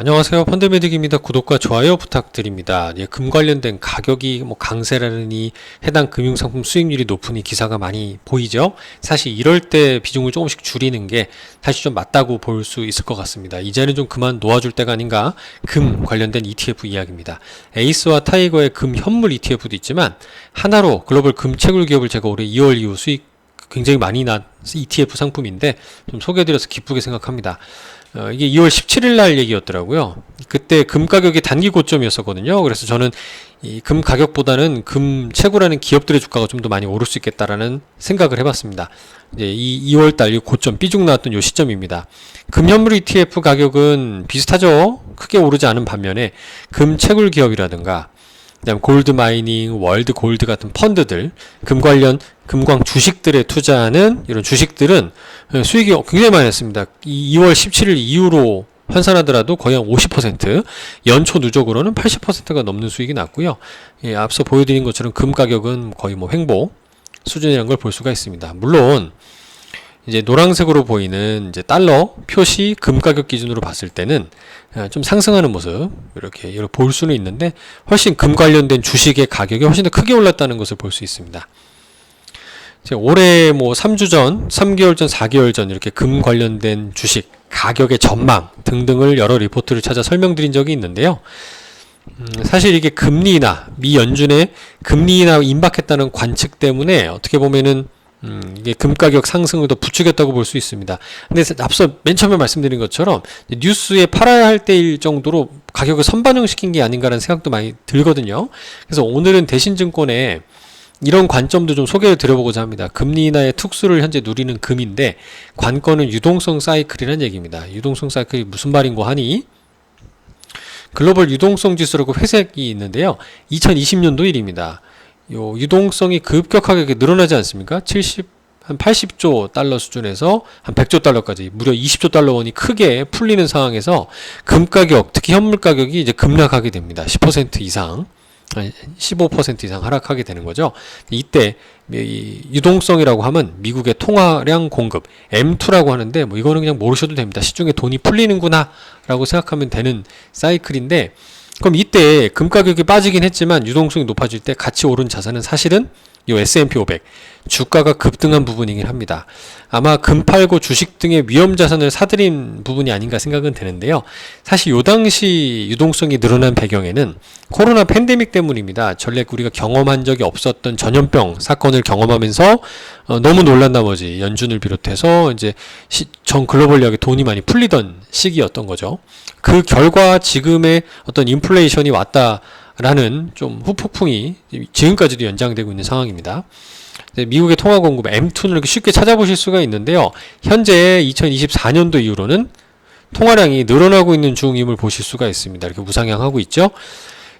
안녕하세요. 펀드메딕입니다. 구독과 좋아요 부탁드립니다. 예, 금 관련된 가격이 뭐 강세라느니 해당 금융상품 수익률이 높으니 기사가 많이 보이죠. 사실 이럴 때 비중을 조금씩 줄이는 게 사실 좀 맞다고 볼 수 있을 것 같습니다. 이제는 좀 그만 놓아줄 때가 아닌가 금 관련된 ETF 이야기입니다. 에이스와 타이거의 금 현물 ETF도 있지만 하나로 글로벌 금 채굴 기업을 제가 올해 2월 이후 수익 굉장히 많이 난 ETF 상품인데 좀 소개해드려서 기쁘게 생각합니다. 어, 이게 2월 17일 날 얘기였더라고요. 그때 금 가격이 단기 고점이었었거든요. 그래서 저는 이 금 가격보다는 금 채굴하는 기업들의 주가가 좀 더 많이 오를 수 있겠다라는 생각을 해봤습니다. 이제 이 2월 달 이 고점 삐죽 나왔던 요 시점입니다. 금 현물 ETF 가격은 비슷하죠. 크게 오르지 않은 반면에 금 채굴 기업이라든가 그다음 골드 마이닝, 월드 골드 같은 펀드들, 금 관련 금광 주식들에 투자하는 이런 주식들은 수익이 굉장히 많이 났습니다. 이 2월 17일 이후로 환산하더라도 거의 한 50%, 연초 누적으로는 80%가 넘는 수익이 났고요. 예, 앞서 보여드린 것처럼 금 가격은 거의 뭐 횡보 수준이라는 걸 볼 수가 있습니다. 물론 이제 노란색으로 보이는 이제 달러 표시 금 가격 기준으로 봤을 때는 아, 좀 상승하는 모습 이렇게 볼 수는 있는데 훨씬 금 관련된 주식의 가격이 훨씬 더 크게 올랐다는 것을 볼 수 있습니다. 올해 뭐 3주 전, 3개월 전, 4개월 전 이렇게 금 관련된 주식 가격의 전망 등등을 여러 리포트를 찾아 설명드린 적이 있는데요. 음, 사실 이게 금리 나 미 연준의 금리 나 임박했다는 관측 때문에 어떻게 보면은 음, 이게 금 가격 상승을 더 부추겼다고 볼 수 있습니다. 근데 앞서 맨 처음에 말씀드린 것처럼 뉴스에 팔아야 할 때일 정도로 가격을 선반영시킨 게 아닌가라는 생각도 많이 들거든요. 그래서 오늘은 대신증권에 이런 관점도 좀 소개를 드려보고자 합니다. 금리 인하의 특수를 현재 누리는 금인데 관건은 유동성 사이클이라는 얘기입니다. 유동성 사이클이 무슨 말인고 하니 글로벌 유동성 지수라고 회색이 있는데요. 2020년도 일입니다. 요 유동성이 급격하게 늘어나지 않습니까? 70, 한 80조 달러 수준에서 한 100조 달러까지 무려 20조 달러 원이 크게 풀리는 상황에서 금 가격, 특히 현물 가격이 이제 급락하게 됩니다. 10% 이상. 15% 이상 하락하게 되는 거죠. 이때 이 유동성이라고 하면 미국의 통화량 공급 M2라고 하는데 뭐 이거는 그냥 모르셔도 됩니다. 시중에 돈이 풀리는구나라고 생각하면 되는 사이클인데 그럼 이때 금 가격이 빠지긴 했지만 유동성이 높아질 때 같이 오른 자산은 사실은 이 S&P 500 주가가 급등한 부분이긴 합니다. 아마 금 팔고 주식 등의 위험 자산을 사들인 부분이 아닌가 생각은 되는데요. 사실 요 당시 유동성이 늘어난 배경에는 코로나 팬데믹 때문입니다. 전례 우리가 경험한 적이 없었던 전염병 사건을 경험하면서 어, 너무 놀란 나머지 연준을 비롯해서 이제 시, 전 글로벌력에 돈이 많이 풀리던 시기였던 거죠. 그 결과 지금의 어떤 인플레이션이 왔다 라는 좀 후폭풍이 지금까지도 연장되고 있는 상황입니다. 미국의 통화 공급 M2는 이렇게 쉽게 찾아보실 수가 있는데요. 현재 2024년도 이후로는 통화량이 늘어나고 있는 중임을 보실 수가 있습니다. 이렇게 우상향하고 있죠.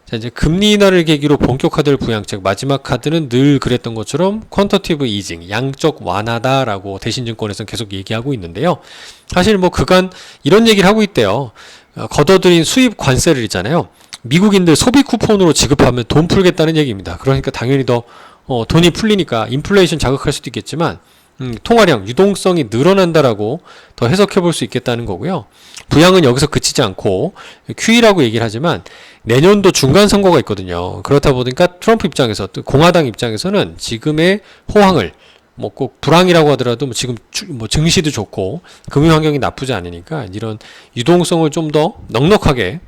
자, 이제 금리 인하를 계기로 본격화될 부양책 마지막 카드는 늘 그랬던 것처럼 퀀터티브 이징 양적 완화다라고 대신증권에서 계속 얘기하고 있는데요. 사실 뭐 그간 이런 얘기를 하고 있대요. 어, 걷어들인 수입 관세를 있잖아요. 미국인들 소비 쿠폰으로 지급하면 돈 풀겠다는 얘기입니다. 그러니까 당연히 더 어, 돈이 풀리니까 인플레이션 자극할 수도 있겠지만 음, 통화량, 유동성이 늘어난다라고 더 해석해 볼 수 있겠다는 거고요. 부양은 여기서 그치지 않고 QE라고 얘기를 하지만 내년도 중간 선거가 있거든요. 그렇다 보니까 트럼프 입장에서 공화당 입장에서는 지금의 호황을 뭐 꼭 불황이라고 하더라도 뭐 지금 뭐 증시도 좋고 금융 환경이 나쁘지 않으니까 이런 유동성을 좀 더 넉넉하게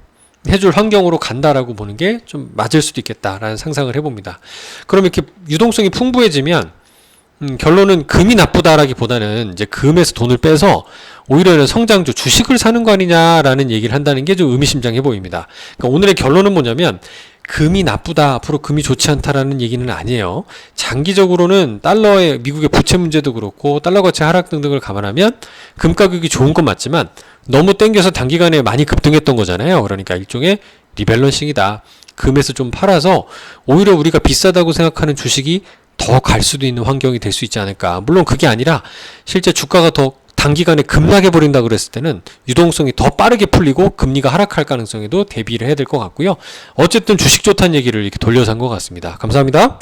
해줄 환경으로 간다라고 보는 게 좀 맞을 수도 있겠다라는 상상을 해봅니다. 그럼 이렇게 유동성이 풍부해지면 음, 결론은 금이 나쁘다라기보다는 이제 금에서 돈을 빼서 오히려 성장주 주식을 사는 거 아니냐라는 얘기를 한다는 게 좀 의미심장해 보입니다. 그러니까 오늘의 결론은 뭐냐면 금이 나쁘다, 앞으로 금이 좋지 않다라는 얘기는 아니에요. 장기적으로는 달러의 미국의 부채 문제도 그렇고 달러 가치 하락 등등을 감안하면 금 가격이 좋은 건 맞지만 너무 땡겨서 단기간에 많이 급등했던 거잖아요. 그러니까 일종의 리밸런싱이다. 금에서 좀 팔아서 오히려 우리가 비싸다고 생각하는 주식이 더 갈 수도 있는 환경이 될 수 있지 않을까. 물론 그게 아니라 실제 주가가 더 단기간에 급락해 버린다 그랬을 때는 유동성이 더 빠르게 풀리고 금리가 하락할 가능성에도 대비를 해야 될 것 같고요. 어쨌든 주식 좋다는 얘기를 이렇게 돌려서 한 것 같습니다. 감사합니다.